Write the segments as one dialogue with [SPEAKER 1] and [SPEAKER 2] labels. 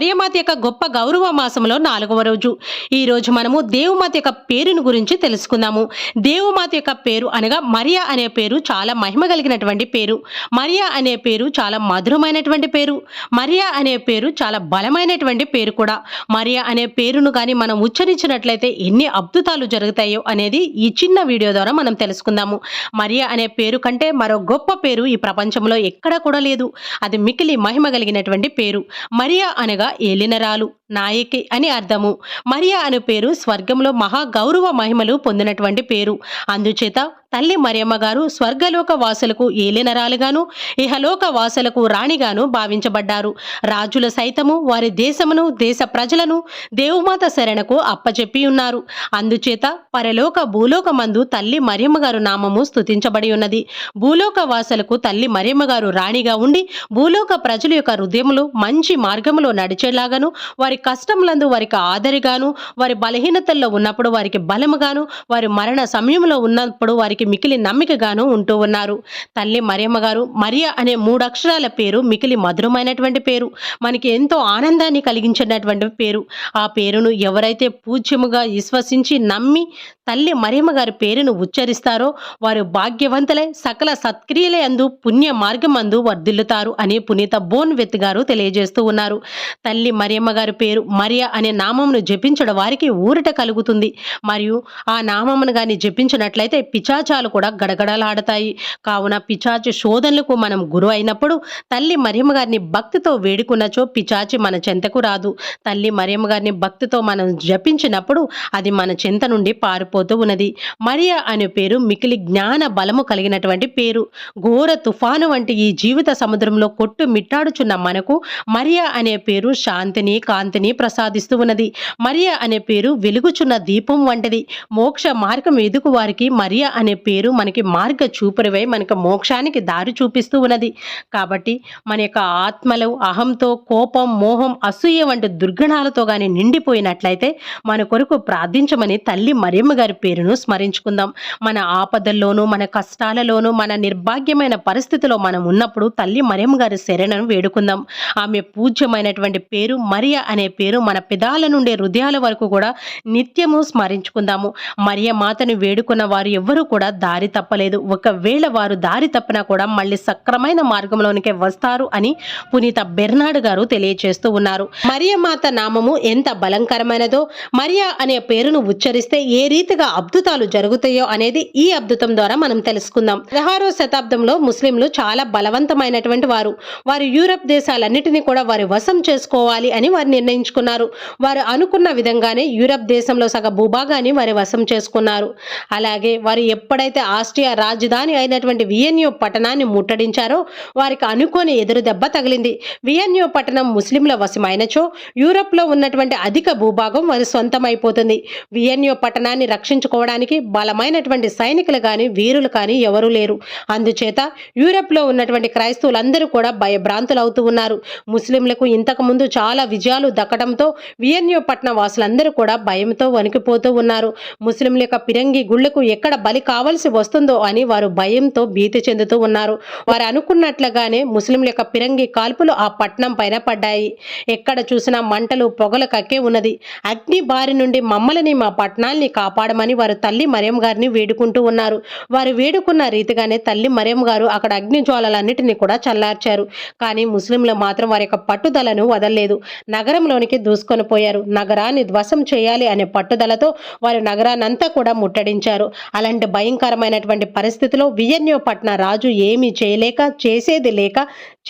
[SPEAKER 1] మరియమాత యొక్క గొప్ప గౌరవ మాసంలో నాలుగవ రోజు. ఈ రోజు మనము దేవుమాత యొక్క పేరును గురించి తెలుసుకుందాము. దేవుమాత యొక్క పేరు అనగా మరియా అనే పేరు చాలా మహిమ కలిగినటువంటి పేరు. మరియా అనే పేరు చాలా మధురమైనటువంటి పేరు. మరియా అనే పేరు చాలా బలమైనటువంటి పేరు కూడా. మరియా అనే పేరును కానీ మనం ఉచ్చరించినట్లయితే ఎన్ని అద్భుతాలు జరుగుతాయో అనేది ఈ చిన్న వీడియో ద్వారా మనం తెలుసుకుందాము. మరియా అనే పేరు కంటే మరో గొప్ప పేరు ఈ ప్రపంచంలో ఎక్కడా కూడా లేదు. అది మికిలి మహిమ కలిగినటువంటి పేరు. మరియా అనగా ఏలినరాలు. నాయకి అని అర్థము. మరియా అనే పేరు స్వర్గంలో మహా గౌరవ మహిమలు పొందినటువంటి పేరు. అందుచేత తల్లి మరియమ్మ గారు స్వర్గలోక వాసులకు ఏలినరాలుగాను ఇహలోక వాసులకు రాణిగాను భావించబడ్డారు. రాజుల సైతము వారి దేశమును దేశ ప్రజలను దేవుమాత శరణకు అప్పచెప్పి ఉన్నారు. అందుచేత పరలోక భూలోక మందు తల్లి మరియమ్మ గారు నామము స్తుతించబడి ఉన్నది. భూలోక వాసులకు తల్లి మరియమ్మ గారు రాణిగా ఉండి భూలోక ప్రజల యొక్క హృదయములు మంచి మార్గములో నడిచేలాగాను వారి కష్టములందు వారికి ఆదరిగాను వారి బలహీనతల్లో ఉన్నప్పుడు వారికి బలముగాను వారి మరణ సమయంలో ఉన్నప్పుడు వారికి మికిలి నమ్మికగాను ఉంటూ ఉన్నారు. తల్లి మరియమ్మ గారు మరియ అనే మూడక్షరాల పేరు మికిలి మధురమైనటువంటి పేరు. మనకి ఎంతో ఆనందాన్ని కలిగించినటువంటి పేరు. ఆ పేరును ఎవరైతే పూజ్యముగా విశ్వసించి నమ్మి తల్లి మరియమ్మ గారి పేరును ఉచ్చరిస్తారో వారు భాగ్యవంతులై సకల సత్క్రియలే అందు పుణ్య మార్గం అందు వర్ధిల్లుతారు అని పునీత బోన్వెత్ గారు తెలియజేస్తూ ఉన్నారు. తల్లి మరియమ్మ గారి పేరు మరియ అనే నామమును జపించడం వారికి ఊరట కలుగుతుంది. మరియు ఆ నామమును గాని జపించినట్లయితే పిచాచాలు కూడా గడగడలాడతాయి. కావున పిచాచి శోధనలకు మనం గురు అయినప్పుడు తల్లి మరియమ్మ గారిని భక్తితో వేడుకున్నచో పిచాచి మన చెంతకు రాదు. తల్లి మరియమ్మ గారిని భక్తితో మనం జపించినప్పుడు అది మన చెంత నుండి పారిపోతూ ఉన్నది. మరియా అనే పేరు మికిలి జ్ఞాన బలము కలిగినటువంటి పేరు. ఘోర తుఫాను వంటి ఈ జీవిత సముద్రంలో కొట్టు మిట్టాడుచున్న మనకు మరియా అనే పేరు శాంతిని కాంతిని ప్రసాదిస్తూ ఉన్నది. మరియా అనే పేరు వెలుగుచున్న దీపం వంటిది. మోక్ష మార్గం ఎదుకు వారికి మరియా అనే పేరు మనకి మార్గ చూపురివై మనకు మోక్షానికి దారి చూపిస్తూ ఉన్నది. కాబట్టి మన యొక్క ఆత్మలో అహంతో కోపం మోహం అసూయ వంటి దుర్గణాలతో కానీ నిండిపోయినట్లయితే మన కొరకు ప్రార్థించమని తల్లి మరియమ్మ గారి పేరును స్మరించుకుందాం. మన ఆపదల్లోనూ మన కష్టాలలోనూ మన నిర్భాగ్యమైన పరిస్థితిలో మనం ఉన్నప్పుడు తల్లి మరియమ్మ గారి శరణను వేడుకుందాం. ఆమె పూజ్యమైనటువంటి పేరు మరియ అనే పేరు మన పెదాల నుండి హృదయాల వరకు కూడా నిత్యము స్మరించుకుందాము. మరియ మాతను వేడుకున్న వారు ఎవ్వరూ కూడా దారి తప్పలేదు. ఒకవేళ వారు దారి తప్పినా కూడా మళ్ళీ సక్రమైన మార్గంలోనికే వస్తారు అని పునీత బెర్నాడ్ గారు తెలియజేస్తూ ఉన్నారు. మరియ మాత నామము ఎంత బలంకరమైనదో మరియా అనే పేరును ఉచ్చరిస్తే ఏ రీతిగా అద్భుతాలు జరుగుతాయో అనేది ఈ అద్భుతం ద్వారా మనం తెలుసుకుందాం. పదహారో శతాబ్దంలో ముస్లింలు చాలా బలవంతమైనటువంటి వారు. వారు యూరప్ దేశాలన్నిటినీ కూడా వారి వశం చేసుకోవాలి అని వారు నిర్ణయించుకున్నారు. వారు అనుకున్న విధంగానే యూరప్ దేశంలో సగ భూభాగాన్ని వారి వశం చేసుకున్నారు. అలాగే వారు ఎప్పుడైతే ఆస్ట్రియా రాజధాని అయినటువంటి వియన్యో పట్టణాన్ని ముట్టడించారో వారికి అనుకోని ఎదురు దెబ్బ తగిలింది. వియన్యో పట్టణం ముస్లింల వశమైనచో యూరప్లో ఉన్నటువంటి అధిక భూభాగం వారి సొంతమైపోతుంది. వియన్యో పట్టణాన్ని రక్షించుకోవడానికి బలమైనటువంటి సైనికులు కానీ వీరులు కానీ ఎవరూ లేరు. అందుచేత యూరప్లో ఉన్నటువంటి క్రైస్తవులందరూ కూడా భయభ్రాంతులు అవుతూ ఉన్నారు. ముస్లింలకు ఇంతకు ముందు చాలా విజయాలు దక్కడంతో వియన్యూ పట్టణ వాసులందరూ కూడా భయంతో వణికిపోతూ ఉన్నారు. ముస్లింల యొక్క పిరంగి గుళ్ళకు ఎక్కడ బలి కావలసి వస్తుందో అని వారు భయంతో భీతి చెందుతూ ఉన్నారు. వారు అనుకున్నట్లుగానే ముస్లింల యొక్క పిరంగి కాల్పులు ఆ పట్టణం పైన పడ్డాయి. ఎక్కడ చూసినా మంటలు పొగలు కక్కే ఉన్నది. అగ్ని బారి నుండి మమ్మల్ని మా పట్టణాల్ని కాపాడమని వారు తల్లి మరియం గారిని వేడుకుంటూ ఉన్నారు. వారు వేడుకున్న రీతిగానే తల్లి మరియం గారు అక్కడ అగ్నిజ్వాలలన్నిటిని కూడా చల్లార్చారు. కానీ ముస్లింలు మాత్రం వారి యొక్క పట్టుదలను వదలలేదు. నగరంలోనికి దూసుకొని పోయారు. నగరాన్ని ధ్వసం చేయాలి అనే పట్టుదలతో వారు నగరాన్నంతా కూడా ముట్టడించారు. అలాంటి భయంకరమైనటువంటి పరిస్థితిలో వియన్యో పట్న రాజు ఏమీ చేయలేక చేసేది లేక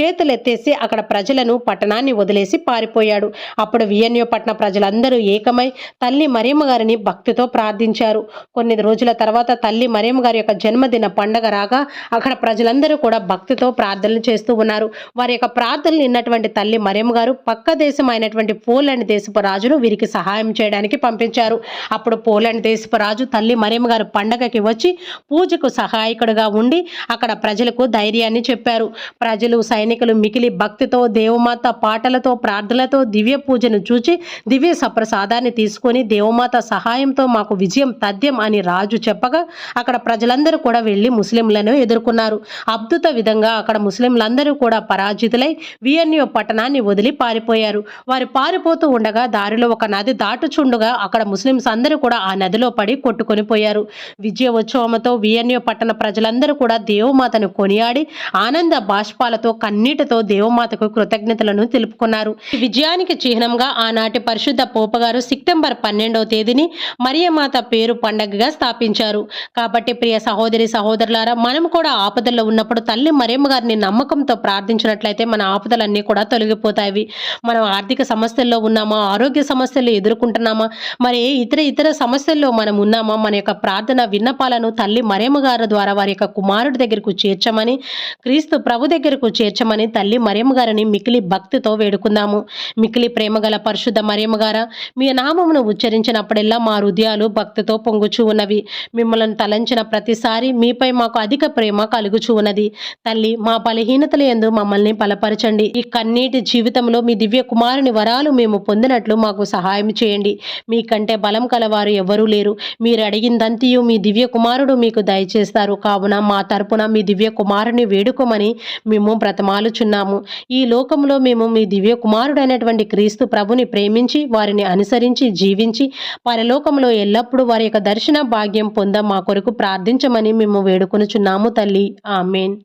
[SPEAKER 1] చేతులెత్తేసి అక్కడ ప్రజలను పట్టణాన్ని వదిలేసి పారిపోయాడు. అప్పుడు వియన్యో పట్టణ ప్రజలందరూ ఏకమై తల్లి మరియమ్మ గారిని భక్తితో ప్రార్థించారు. కొన్ని రోజుల తర్వాత తల్లి మరియమ్మ గారి యొక్క జన్మదిన పండగ రాగా అక్కడ ప్రజలందరూ కూడా భక్తితో ప్రార్థనలు చేస్తూ ఉన్నారు. వారి యొక్క ప్రార్థనలు విన్నటువంటి తల్లి మరియమ్మ గారు పక్క దేశం అయినటువంటి పోలాండ్ దేశపు రాజును వీరికి సహాయం చేయడానికి పంపించారు. అప్పుడు పోలాండ్ దేశపు రాజు తల్లి మరియమ్మ గారు పండగకి వచ్చి పూజకు సహాయకుడుగా ఉండి అక్కడ ప్రజలకు ధైర్యాన్ని చెప్పారు. ప్రజలు సైన్ సైనికులు మికిలి భక్తితో దేవమాత పాటలతో ప్రార్థనలతో దివ్య పూజను చూచి దివ్య సప్రసాదాన్ని తీసుకొని దేవమాత సహాయంతో మాకు విజయం తథ్యం అని రాజు చెప్పగా అక్కడ ప్రజలందరూ కూడా వెళ్ళి ముస్లింలను ఎదుర్కొన్నారు. అద్భుత విధంగా అక్కడ ముస్లింలందరూ కూడా పరాజితులై వియన్యో పట్టణాన్ని వదిలి పారిపోయారు. వారు పారిపోతూ ఉండగా దారిలో ఒక నది దాటుచుండగా అక్కడ ముస్లింస్ అందరూ కూడా ఆ నదిలో పడి కొట్టుకొని పోయారు. విజయోత్సవంతో వియన్యో పట్టణ ప్రజలందరూ కూడా దేవమాతను కొనియాడి ఆనంద బాష్పాలతో కన్నీటితో దేవమాతకు కృతజ్ఞతలను తెలుపుకున్నారు. విజయానికి చిహ్నంగా ఆనాటి పరిశుద్ధ పోపగారు సెప్టెంబర్ పన్నెండవ తేదీని మరియమాత పేరు పండగగా స్థాపించారు. కాబట్టి ప్రియ సహోదరి సహోదరులారా మనం కూడా ఆపదల్లో ఉన్నప్పుడు తల్లి మరియమ్మ గారిని నమ్మకంతో ప్రార్థించినట్లయితే మన ఆపదలన్నీ కూడా తొలగిపోతాయి. మనం ఆర్థిక సమస్యల్లో ఉన్నామా? ఆరోగ్య సమస్యలు ఎదుర్కొంటున్నామా? మరి ఇతర ఇతర సమస్యల్లో మనం ఉన్నామా? మన యొక్క ప్రార్థన విన్నపాలను తల్లి మరియమ్మ గారి ద్వారా వారి యొక్క కుమారుడి దగ్గరకు చేర్చమని క్రీస్తు ప్రభు దగ్గరకు చేర్చ చేర్చమని తల్లి మరియమ్మ గారిని మికిలి భక్తితో వేడుకుందాము. మికిలి ప్రేమగల పరిశుద్ధ మరియమ్మ గార మీ నామమును ఉచ్చరించినప్పుడెల్లా మా హృదయాలు భక్తితో పొంగుచూ ఉన్నవి. మిమ్మల్ని తలంచిన ప్రతిసారి మీపై మాకు అధిక ప్రేమ కలుగుచూ ఉన్నది. తల్లి మా బలహీనతల ఎందు మమ్మల్ని బలపరచండి. ఈ కన్నీటి జీవితంలో మీ దివ్య కుమారుని వరాలు మేము పొందినట్లు మాకు సహాయం చేయండి. మీకంటే బలం కలవారు ఎవరూ లేరు. మీరు అడిగిందంతియు మీ దివ్య కుమారుడు మీకు దయచేస్తారు. కావున మా తరపున మీ దివ్య కుమారుని వేడుకోమని మేము మాలుచున్నాము. ఈ లోకంలో మేము మీ దివ్య కుమారుడైనటువంటి క్రీస్తు ప్రభుని ప్రేమించి వారిని అనుసరించి జీవించి పరలోకంలో ఎల్లప్పుడూ వారి యొక్క దర్శన భాగ్యం పొంద మా కొరకు ప్రార్థించమని మేము వేడుకొనుచున్నాము తల్లి. ఆమెన్.